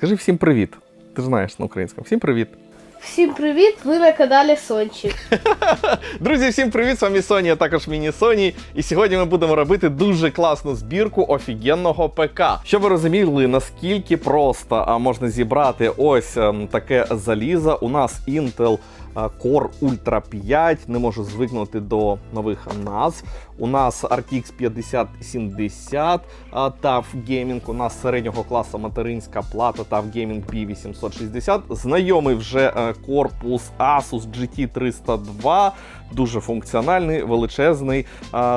Скажи всім привіт. Ти ж знаєш на українському. Всім привіт. Всім привіт! Ви на каналі Сончик. Друзі, всім привіт! З вами Соні, а також міні Соні. І сьогодні ми будемо робити дуже класну збірку офігенного ПК. Щоб ви розуміли, наскільки просто можна зібрати ось ем, таке залізо. У нас Intel Core Ultra 5. Не можу звикнути до нових назв. У нас RTX 5070 а, TUF Gaming. У нас середнього класу материнська плата TUF Gaming B860. Знайомий вже е, корпус Asus GT302. Дуже функціональний, величезний,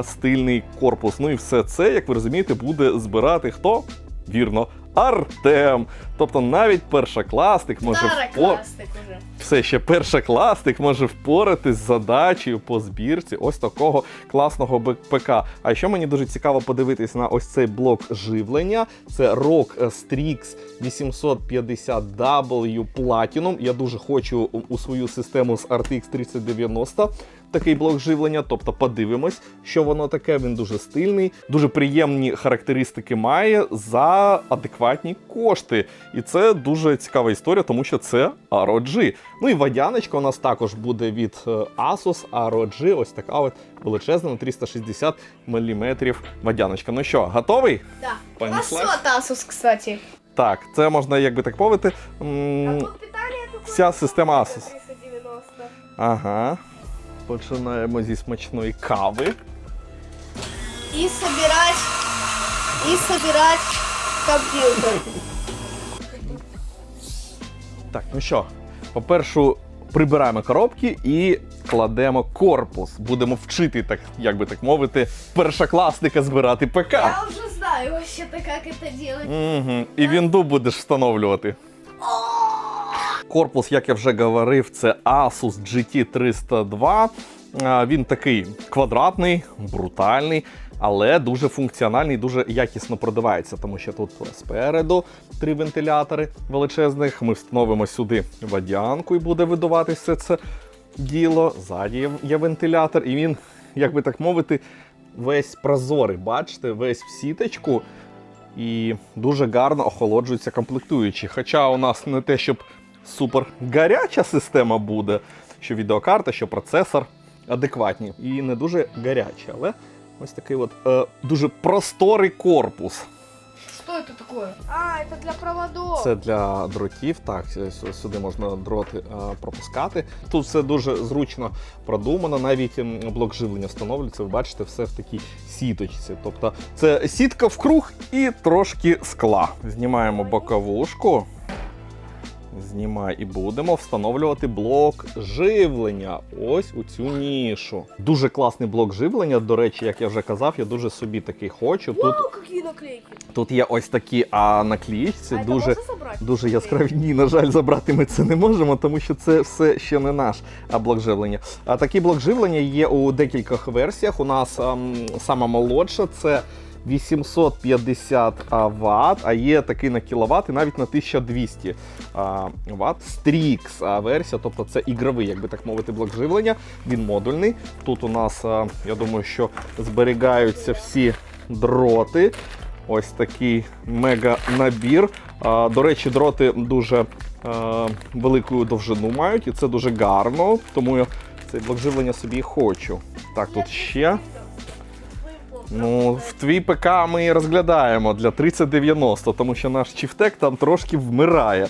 стильний корпус. Ну і все це, як ви розумієте, буде збирати хто? Вірно, Артем. Тобто навіть першокласник може впо- класник уже. все ще першокласник може впоратись з задачею по збірці ось такого класного б- ПК. А що мені дуже цікаво подивитись на ось цей блок живлення. Це ROG Strix 850W Platinum. Я дуже хочу у свою систему з RTX 3090 такий блок живлення. Тобто подивимось, що воно таке. Він дуже стильний, дуже приємні характеристики має за адекватні кошти. І це дуже цікава історія, тому що це ROG. Ну і водяночка у нас також буде від е, Asus ROG. Ось така от величезна на 360 мм водяночка. Ну що, готовий? Да. Понеслась? Класот Asus, кстати. Так, це можна, як би так мовити. м, питання вся система Asus. 390. Ага. Починаємо зі смачної кави. І собирать, і собирать комп'ютер. Так, ну що, по-перше, прибираємо коробки і кладемо корпус. Будемо вчити, так, як би так мовити, першокласника збирати ПК. Я вже знаю вообще-то, як це делать. Угу. І вінду будеш встановлювати. Корпус, як я вже говорив, це Asus GT302. Він такий квадратний, брутальний, але дуже функціональний, дуже якісно продавається, тому що тут спереду три вентилятори величезних. Ми встановимо сюди водянку і буде видуватися все це діло. Ззаді є- вентилятор, і він, як би так мовити, весь прозорий. Бачите, весь в сіточку і дуже гарно охолоджуються комплектуючі. Хоча у нас не те, щоб супер гаряча система буде, що відеокарта, що процесор адекватні і не дуже гарячі, але ось такий от е, дуже просторий корпус. Що це таке? А, це для проводов. Це для дротів. Так, сюди можна дроти е, пропускати. Тут все дуже зручно продумано. Навіть блок живлення встановлюється. Ви бачите, все в такій сіточці. Тобто це сітка в круг і трошки скла. Знімаємо боковушку. Знімай і будемо встановлювати блок живлення. Ось у цю нішу. Дуже класний блок живлення. До речі, як я вже казав, я дуже собі такий хочу. Тут, Вау, які наклейки. тут є ось такі а, наклеїчці, а дуже. Дуже яскраві. Ні, на жаль, забрати ми це не можемо, тому що це все ще не наш а, блок живлення. А такий блок живлення є у декількох версіях. У нас ам, сама молодша це 850 Вт, а є такий на кіловат і навіть на 1200 Вт. Strix версія, тобто це ігровий, як би так мовити, блок живлення. Він модульний. Тут у нас, я думаю, що зберігаються всі дроти. Ось такий мега набір. До речі, дроти дуже велику довжину мають, і це дуже гарно, тому я цей блок живлення собі хочу. Так, тут ще. Ну, в твій ПК ми і розглядаємо для 3090, тому що наш чіфтек там трошки вмирає.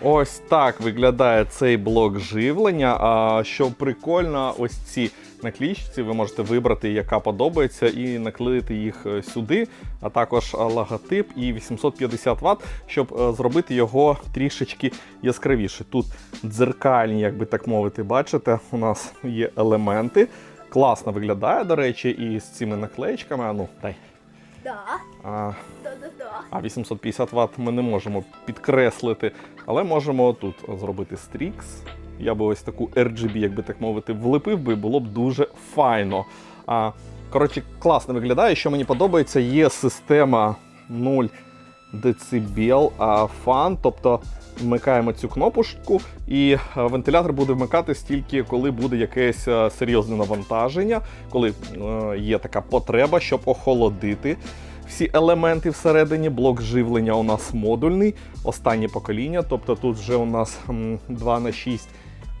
Ось так виглядає цей блок живлення. А що прикольно, ось ці накліщиці ви можете вибрати, яка подобається, і наклеїти їх е, сюди, а також е, логотип і 850 Вт, щоб е, зробити його трішечки яскравіше. Тут дзеркальні, як би так мовити, бачите, у нас є елементи. Класно виглядає, до речі, і з цими наклеєчками. А ну, дай. Да, А, да, да, да. а 850 Вт ми не можемо підкреслити, але можемо тут зробити Strix. Я би ось таку RGB, як би так мовити, влепив би, було б дуже файно. А, коротше, класно виглядає. Що мені подобається, є система 0 а, фан, тобто вмикаємо цю кнопочку, і е, вентилятор буде вмикатись тільки коли буде якесь е, серйозне навантаження, коли е, є така потреба, щоб охолодити всі елементи всередині. Блок живлення у нас модульний, останнє покоління. Тобто тут вже у нас 2 на 6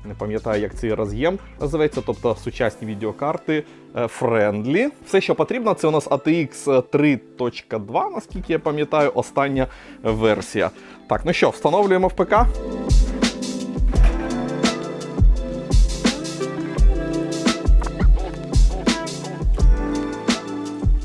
не пам'ятаю, як цей роз'єм називається, тобто сучасні відеокарти френдлі. Все, що потрібно, це у нас ATX 3.2, наскільки я пам'ятаю, остання версія. Так, ну що, встановлюємо в ПК.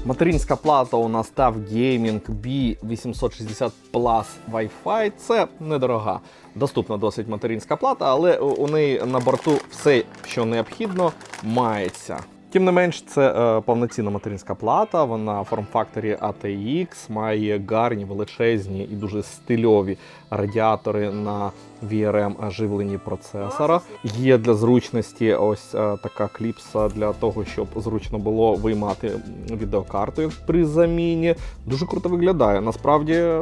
Материнська плата у нас TAF Gaming B860 Plus Wi-Fi. Це недорога. Доступна досить материнська плата, але у неї на борту все, що необхідно, мається. Тим не менш, це е, повноцінна материнська плата. Вона в форм-факторі ATX, має гарні, величезні і дуже стильові радіатори на VRM живленні процесора. Є для зручності ось е, така кліпса для того, щоб зручно було виймати відеокарту при заміні. Дуже круто виглядає. Насправді е,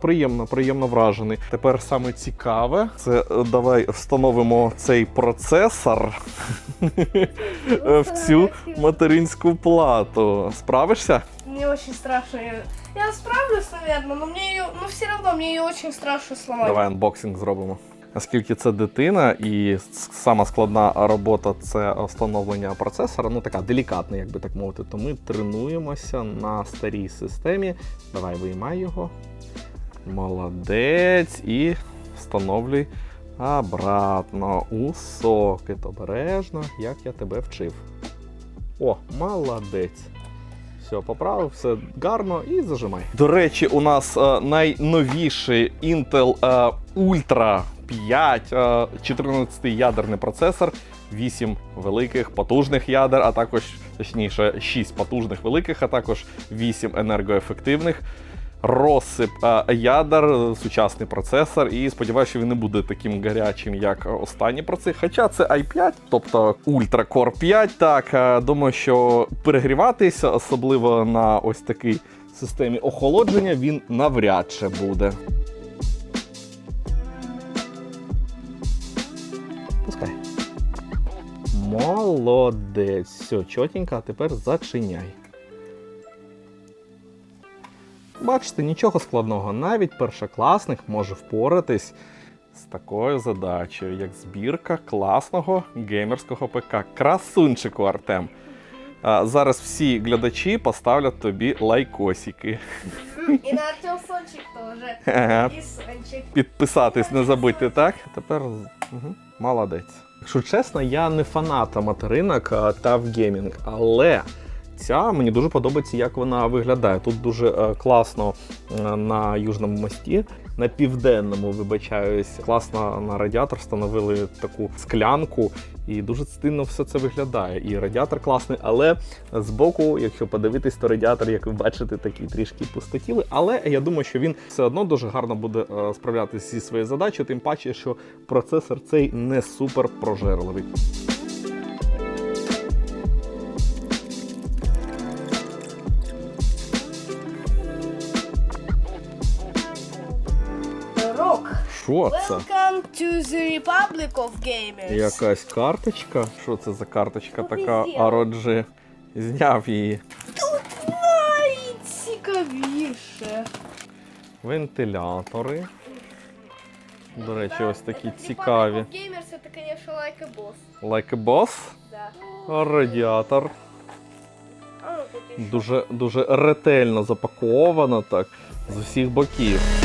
приємно, приємно вражений. Тепер саме цікаве, це давай встановимо цей процесор в цю материнську плату. Справишся? Мне очень страшно. её- Я справлюсь, наверное, но мне ее, но все равно мне ее очень страшно сломать. Давай анбоксинг зробимо. Оскільки це дитина і сама складна робота це встановлення процесора, ну така делікатна, як би так мовити, то ми тренуємося на старій системі. Давай виймай його. Молодець. І встановлюй обратно у сокет. Обережно, як я тебе вчив. О, молодець. Все, поправив, все гарно і зажимай. До речі, у нас е, найновіший Intel е, Ultra 5, е, 14 ядерний процесор, 8 великих потужних ядер, а також, точніше, 6 потужних великих, а також 8 енергоефективних. Розсип е, ядер, сучасний процесор, і сподіваюся, що він не буде таким гарячим, як останні процеси. Хоча це i5, тобто Ultra Core 5. Так, е, думаю, що перегріватися, особливо на ось такій системі охолодження, він навряд чи буде. Пускай. Молодець. Все, чотенько, а тепер зачиняй. Бачите, нічого складного, навіть першокласник може впоратись з такою задачею, як збірка класного геймерського ПК. Красунчику, Артем. А, зараз всі глядачі поставлять тобі лайкосики. И на Артем Сончик тоже. Ага. Сончик. Підписатись не забудьте, так? Тепер угу. молодець. Якщо чесно, я не фанат материнок та в геймінг, але ця мені дуже подобається, як вона виглядає. Тут дуже е, класно е, на южному мості, на південному, вибачаюсь, класно на радіатор встановили таку склянку, і дуже стильно все це виглядає. І радіатор класний, але збоку, якщо подивитись, то радіатор, як ви бачите, такий трішки пустотілий. Але я думаю, що він все одно дуже гарно буде е, справлятися зі своєю задачею, тим паче, що процесор цей не супер прожерливий. Що це? Welcome to the Republic of Gamers. Якась карточка. Що це за карточка така. ROG? Зняв її. Найцікавіше. Вентилятори. До речі, ось такі цікаві. Gamers это, конечно, like a boss. Like a boss. Да. Радіатор. Ну тут. Дуже, дуже ретельно запаковано так з усіх боків.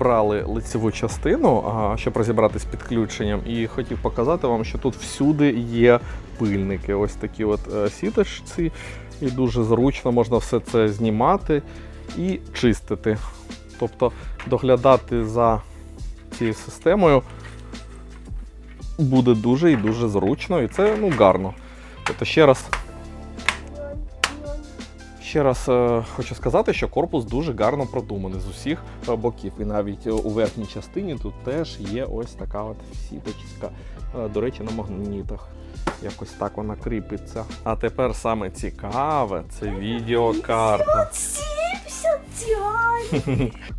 Розібрали лицеву частину, щоб розібратися з підключенням, і хотів показати вам, що тут всюди є пильники. Ось такі от е, сіточці, і дуже зручно можна все це знімати і чистити. Тобто доглядати за цією системою буде дуже і дуже зручно, і це ну гарно. Тобто ще раз Ще раз е, хочу сказати, що корпус дуже гарно продуманий з усіх е, боків. І навіть е, у верхній частині тут теж є ось така от сіточка. Е, до речі, на магнітах. Якось так вона кріпиться. А тепер саме цікаве це відеокарта. 75!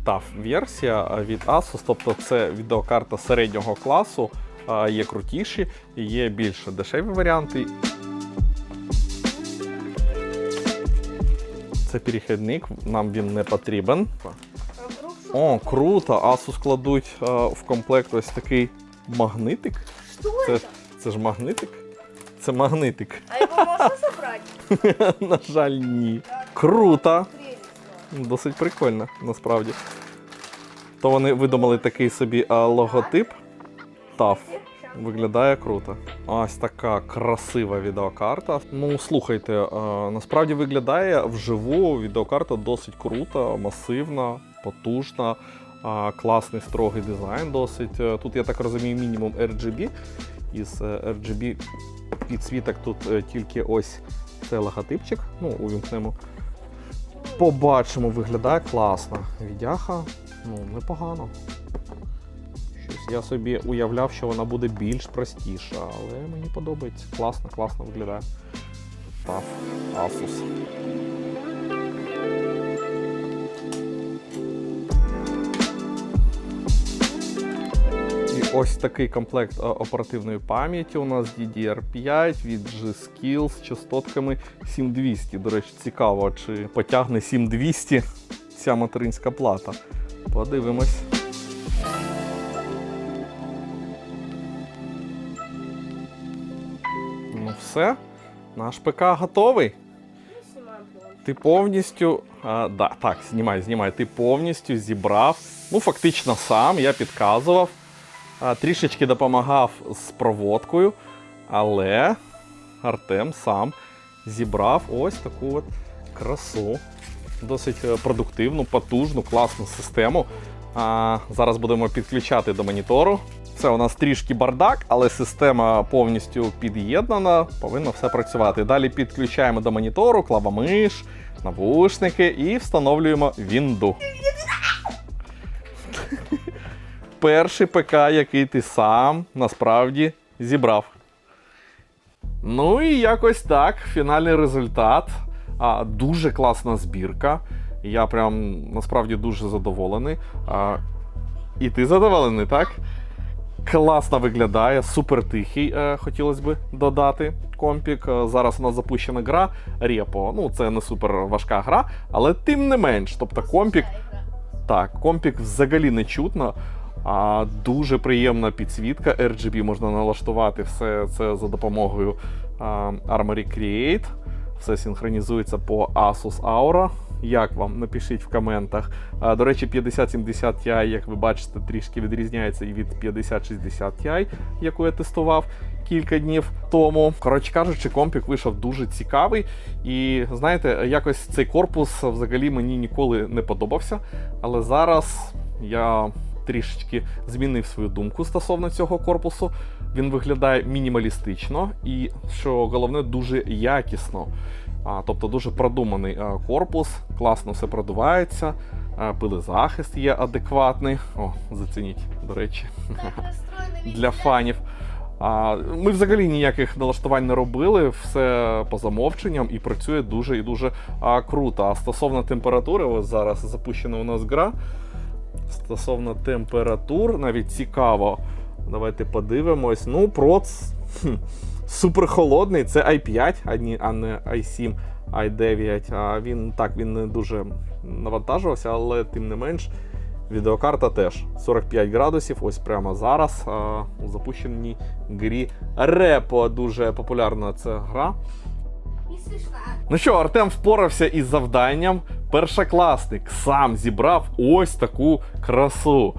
TAF версія від Asus, тобто це відеокарта середнього класу. Є крутіші, є більш дешеві варіанти. Це перехідник, нам він не потрібен. О, круто! Asus кладуть а, в комплект ось такий магнитик. Це, це ж магнитик? Це магнитик. А его можно собрать? На жаль, ні. Круто! Досить прикольно, насправді. То вони видумали такий собі а, логотип. TAF. Виглядає круто. Ось така красива відеокарта. Ну, слухайте, е, насправді виглядає вживу відеокарта досить крута, масивна, потужна, класний строгий дизайн досить. Е, Тут, я так розумію, мінімум RGB. Із е, RGB підсвіток тут тільки ось цей логотипчик. Ну, увімкнемо. Побачимо, виглядає класно. Відяха, ну, непогано. Я собі уявляв, що вона буде більш простіша, але мені подобається. Класно, класно виглядає. TAF Asus. Ось такий комплект е, оперативної пам'яті у нас DDR5 від G-Skill з частотками 7200. До речі, цікаво, чи потягне 7200 ця материнська плата. Подивимось. Все, наш ПК готовий. Ти повністю. А, да, так, знімай, знімай. Ти повністю зібрав. Ну, фактично сам, я підказував. А, трішечки допомагав з проводкою, але Артем сам зібрав ось таку от красу. Досить е, продуктивну, потужну, класну систему. А, зараз будемо підключати до монітору. Це у нас трішки бардак, але система повністю під'єднана, повинно все працювати. Далі підключаємо до монітору клавомиш, навушники і встановлюємо вінду. Перший ПК, який ти сам насправді зібрав. Ну і якось так. Фінальний результат. А, дуже класна збірка. Я прям насправді дуже задоволений. А, і ти задоволений, так? Класно виглядає, супер тихий, е, хотілося б додати компік. Е, Зараз у нас запущена гра Репо. Ну, це не супер важка гра, але тим не менш. Тобто компік так, компік взагалі не чутно. А дуже приємна підсвітка. RGB можна налаштувати все це за допомогою а, Armory Create. Все синхронізується по Asus Aura. Як вам? Напишіть в коментах. До речі, 5070 Ti, як ви бачите, трішки відрізняється і від 5060 Ti, яку я тестував кілька днів тому. Коротше кажучи, компік вийшов дуже цікавий. І знаєте, якось цей корпус взагалі мені ніколи не подобався. Але зараз я трішечки змінив свою думку стосовно цього корпусу. Він виглядає мінімалістично і, що головне, дуже якісно. А, тобто дуже продуманий а, корпус, класно все продувається, а, пилезахист є адекватний. О, зацініть, до речі, для фанів. А, ми взагалі ніяких налаштувань не робили, все по замовченням і працює дуже і дуже круто. А стосовно температури, ось зараз запущена у нас гра. Стосовно температур, навіть цікаво. Давайте подивимось. Ну, проц супер холодний. Це i5, а не i7, i9. А він так він не дуже навантажувався, але тим не менш. Відеокарта теж 45 градусів. Ось прямо зараз а, у запущеній грі Репо. Дуже популярна ця гра. Ну що, Артем впорався із завданням. Першокласник сам зібрав ось таку красу.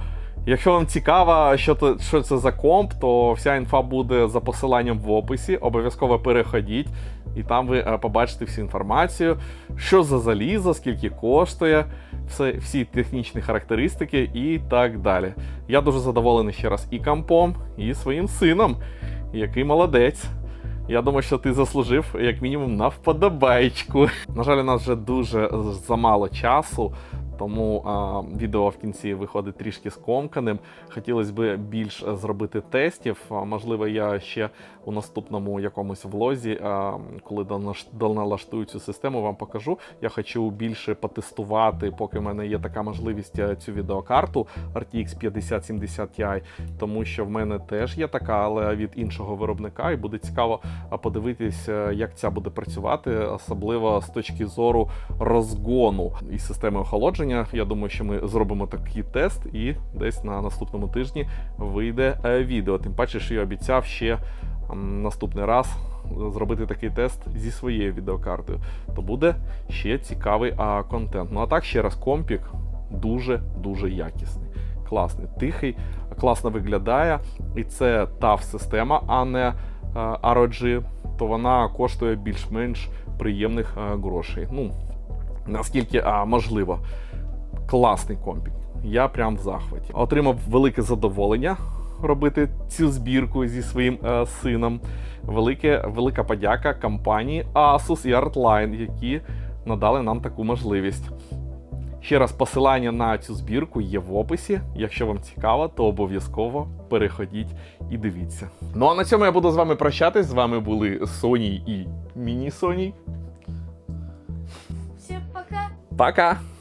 Якщо вам цікаво, що, то, що це за комп, то вся інфа буде за посиланням в описі. Обов'язково переходіть, і там ви е, побачите всю інформацію, що за залізо, скільки коштує, все, всі технічні характеристики і так далі. Я дуже задоволений ще раз і компом, і своїм сином, який молодець. Я думаю, що ти заслужив як мінімум на вподобайку. На жаль, у нас вже дуже замало часу. Тому а, відео в кінці виходить трішки скомканим. Хотілося б більш зробити тестів. Можливо, я ще у наступному якомусь влозі, а, коли доналаштую цю систему, вам покажу. Я хочу більше потестувати, поки в мене є така можливість е, цю відеокарту RTX 5070 Ti, тому що в мене теж є така, але від іншого виробника, і буде цікаво подивитись, е, як ця буде працювати, особливо з точки зору розгону і системи охолодження. Я думаю, що ми зробимо такий тест, і десь на наступному тижні вийде е, відео. Тим паче, що я обіцяв ще наступний раз зробити такий тест зі своєю відеокартою. То буде ще цікавий контент. Ну а так ще раз компік дуже дуже якісний. Класний, тихий, класно виглядає. І це TAF система, а не е, ROG, то вона коштує більш-менш приємних е, грошей. Ну, наскільки можливо. Класний компік. Я прям в захваті. Отримав велике задоволення робити цю збірку зі своїм е, сином. Велике, велика подяка компанії Asus і Artline, які надали нам таку можливість. Ще раз посилання на цю збірку є в описі. Якщо вам цікаво, то обов'язково переходіть і дивіться. Ну а на цьому я буду з вами прощатись. З вами були Соні і Міні Соні. Всем пока. Пока!